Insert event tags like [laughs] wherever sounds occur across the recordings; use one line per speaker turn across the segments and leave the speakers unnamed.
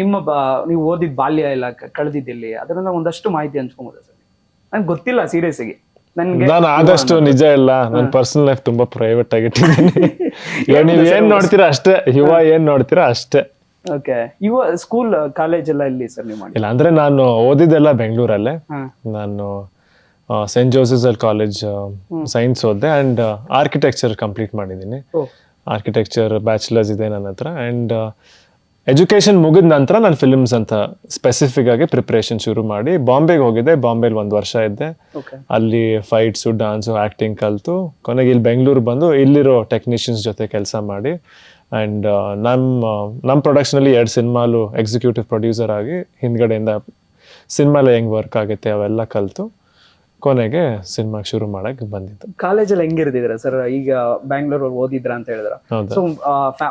ನಿಮ್ಮ ಬಾ ನೀವು ಓದಿದ ಬಾಲ್ಯ ಎಲ್ಲ ಕಳೆದಿದ್ದಿಲ್ಲಿ ಅದರಿಂದ ಒಂದಷ್ಟು ಮಾಹಿತಿ ಹಂಚ್ಕೊಬೋದಾ ಸರ್? ನಂಗೆ ಗೊತ್ತಿಲ್ಲ ಸೀರಿಯಸ್ ಆಗಿ
ನಾನು ಆದಷ್ಟು ನಿಜ ಇಲ್ಲ. ನನ್ನ ಪರ್ಸನಲ್ ಲೈಫ್ ತುಂಬಾ ಪ್ರೈವೇಟ್ ಆಗಿಟ್ಟಿದ್ದೀನಿ. [laughs] ಇವಾಗ ನೀವ್ ಏನ್ ನೋಡ್ತೀರಾ ಅಷ್ಟೇ? ಯುವ ಏನ್ ನೋಡ್ತೀರಾ ಅಷ್ಟೇ.
ಓಕೆ. ಇವ ಸ್ಕೂಲ್ ಕಾಲೇಜ್ ಎಲ್ಲ ಇಲ್ಲಿ ಸರ್ ನೀವು
ಇಲ್ಲ ಅಂದ್ರೆ ನಾನು ಓದಿದ್ದೆಲ್ಲ ಬೆಂಗಳೂರಲ್ಲೇ. ನಾನು ಸೆಂಟ್ ಜೋಸೆಫ್ ಅಲ್ಲಿ ಕಾಲೇಜ್ ಸೈನ್ಸ್ ಓದಿದೆ ಅಂಡ್ ಆರ್ಕಿಟೆಕ್ಚರ್ ಕಂಪ್ಲೀಟ್ ಮಾಡಿದ್ದೀನಿ. ಆರ್ಕಿಟೆಕ್ಚರ್ ಬ್ಯಾಚುಲರ್ಸ್ ಇದೆ ನನ್ನ ಹತ್ರ ಆ್ಯಂಡ್ ಎಜುಕೇಶನ್ ಮುಗಿದ ನಂತರ ನಾನು ಫಿಲ್ಮ್ಸ್ ಅಂತ ಸ್ಪೆಸಿಫಿಕ್ ಆಗಿ ಪ್ರಿಪ್ರೇಷನ್ ಶುರು ಮಾಡಿ ಬಾಂಬೆಗೆ ಹೋಗಿದ್ದೆ. ಬಾಂಬೆಲಿ ಒಂದು ವರ್ಷ ಇದ್ದೆ. ಅಲ್ಲಿ ಫೈಟ್ಸು ಡಾನ್ಸು ಆ್ಯಕ್ಟಿಂಗ್ ಕಲಿತು. ಕೊನೆಗೆ ಇಲ್ಲಿ ಬೆಂಗಳೂರು ಬಂದು ಇಲ್ಲಿರೋ ಟೆಕ್ನಿಷಿಯನ್ಸ್ ಜೊತೆ ಕೆಲಸ ಮಾಡಿ. ಆ್ಯಂಡ್ ನಮ್ಮ ನಮ್ಮ ಪ್ರೊಡಕ್ಷನಲ್ಲಿ ಎರಡು ಸಿನಿಮಾಲು ಎಕ್ಸಿಕ್ಯೂಟಿವ್ ಪ್ರೊಡ್ಯೂಸರ್ ಆಗಿ ಹಿಂದ್ಗಡೆಯಿಂದ ಸಿನಿಮಾಲ ಹೆಂಗೆ ವರ್ಕ್ ಆಗುತ್ತೆ ಅವೆಲ್ಲ ಕಲಿತು. ಕೊನೆಗೆ ಸಿನಿಮಾಗೆ ಶುರು ಮಾಡಕ್ ಬಂದಿದ್ದು.
ಕಾಲೇಜಲ್ಲಿ ಹೆಂಗಿರ್ತಿದ್ರ ಸರ್? ಈಗ ಬ್ಯಾಂಗ್ಳೂರ್ ಓದಿದ್ರ ಅಂತ ಹೇಳಿದ್ರ?
ಹೌದಾ.
ಸೊ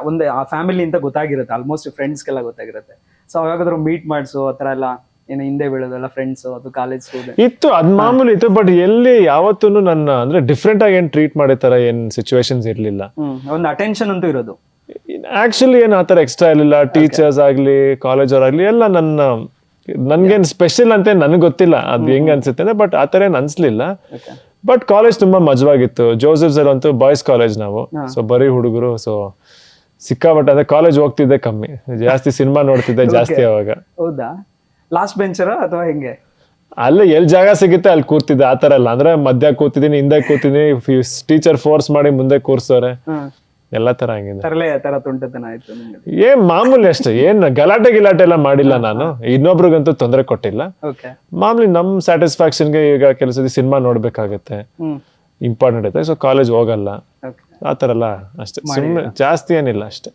ಒಂದೇ ಆ ಫ್ಯಾಮಿಲಿ ಅಂತ ಗೊತ್ತಾಗಿರುತ್ತೆ ಆಲ್ಮೋಸ್ಟ್ ಫ್ರೆಂಡ್ಸ್ ಫ್ರೆಂಡ್ಸ್ಗೆಲ್ಲ ಗೊತ್ತಾಗಿರುತ್ತೆ. ಸೊ ಅವಾಗಾದ್ರೂ ಮೀಟ್ ಮಾಡಿಸು ಆ ಥರ ಎಲ್ಲ ಏನು ಹಿಂದೆ ಬೀಳೋದೆಲ್ಲ ಫ್ರೆಂಡ್ಸ್ ಅದು ಕಾಲೇಜ್ ಸ್ಕೂಲ್
ಇತ್ತು ಅದ್ ಮಾಮೂಲಿ ಇತ್ತು ಬಟ್ ಎಲ್ಲಿ ಯಾವತ್ತೂ ನನ್ನ ಅಂದ್ರೆ ಡಿಫ್ರೆಂಟ್ ಆಗಿ ಏನ್ ಟ್ರೀಟ್ ಮಾಡೋ ತರ ಏನ್ ಸಿಚುವೇಶನ್ಸ್ ಇರ್ಲಿಲ್ಲ.
ಹ್ಮ್ ಒಂದು ಅಟೆನ್ಷನ್ ಅಂತೂ ಇರೋದು.
ಆಕ್ಚುಲಿ ಏನ್ ಆತರ ಎಕ್ಸ್ಟ್ರಾ ಇರಲಿಲ್ಲ ಟೀಚರ್ಸ್ ಆಗ್ಲಿ ಕಾಲೇಜ್ ಅವ್ರಾಗ್ಲಿ ಎಲ್ಲ ನನ್ನ ನನ್ಗೇನ್ ಸ್ಪೆಷಲ್ ಅಂತ ನನಗೆ ಗೊತ್ತಿಲ್ಲ ಅದು ಹೆಂಗ್ ಅನ್ಸುತ್ತೆ ಬಟ್ ಆತರ ಏನ್ ಅನ್ಸ್ಲಿಲ್ಲ. ಬಟ್ ಕಾಲೇಜ್ ತುಂಬಾ ಮಜವಾಗಿತ್ತು. ಜೋಸೆಫ್ ಸರ್ ಅಂತೂ ಬಾಯ್ಸ್ ಕಾಲೇಜ್ ನಾವು. ಸೊ ಬರೀ ಹುಡುಗರು ಸೊ ಸಿಕ್ಕಾಪಟ್ಟೆ ಅಂದ್ರೆ ಕಾಲೇಜ್ ಹೋಗ್ತಿದ್ದೆ ಕಮ್ಮಿ. ಜಾಸ್ತಿ ಸಿನಿಮಾ ನೋಡ್ತಿದ್ದೆ ಜಾಸ್ತಿ ಅವಾಗ.
ಹೌದಾ? ಲಾಸ್ಟ್ ಬೆಂಚರ ಅಥವಾ ಹೆಂಗೆ?
ಅಲ್ಲೇ ಎಲ್ಲಿ ಜಾಗ ಸಿಗುತ್ತೆ ಅಲ್ಲಿ ಕೂರ್ತಿದ್ದೆ ಆತರ ಥರ ಅಲ್ಲ. ಅಂದ್ರೆ ಮಧ್ಯ ಕೂತಿದ್ದೀನಿ ಹಿಂದೆ ಕೂತಿದ್ದೀನಿ. ಟೀಚರ್ ಫೋರ್ಸ್ ಮಾಡಿ ಮುಂದೆ ಕೂರ್ಸೋರೆ. ಎಲ್ಲ ತರ ಹಂಗಿದೆ
ತರಲೆ ತರ ತುಂಟತನ ಆಯ್ತು ನಿಮ್ಗೆ.
ಏನ್ ಮಾಮೂಲಿ ಅಷ್ಟೇ ಏನ್ ಗಲಾಟೆ ಗಿಲಾಟೆ ಎಲ್ಲ ಮಾಡಿಲ್ಲ ನಾನು ಇನ್ನೊಬ್ರಿಗಂತೂ ತೊಂದರೆ ಕೊಟ್ಟಿಲ್ಲ.
ಓಕೆ.
ಮಾಮೂಲಿ ನಮ್ ಸ್ಯಾಟಿಸ್ಫ್ಯಾಕ್ಷನ್ಗೆ ಈಗ ಕೆಲಸದ ಸಿನಿಮಾ ನೋಡ್ಬೇಕಾಗತ್ತೆ.
ಹ್ಮ್.
ಇಂಪಾರ್ಟೆಂಟ್ ಐತೆ ಸೊ ಕಾಲೇಜ್ ಹೋಗಲ್ಲ.
ಓಕೆ.
ಆ ಥರ ಎಲ್ಲ ಅಷ್ಟೇ ಸುಮ್ಮನೆ ಜಾಸ್ತಿ ಏನಿಲ್ಲ ಅಷ್ಟೇ.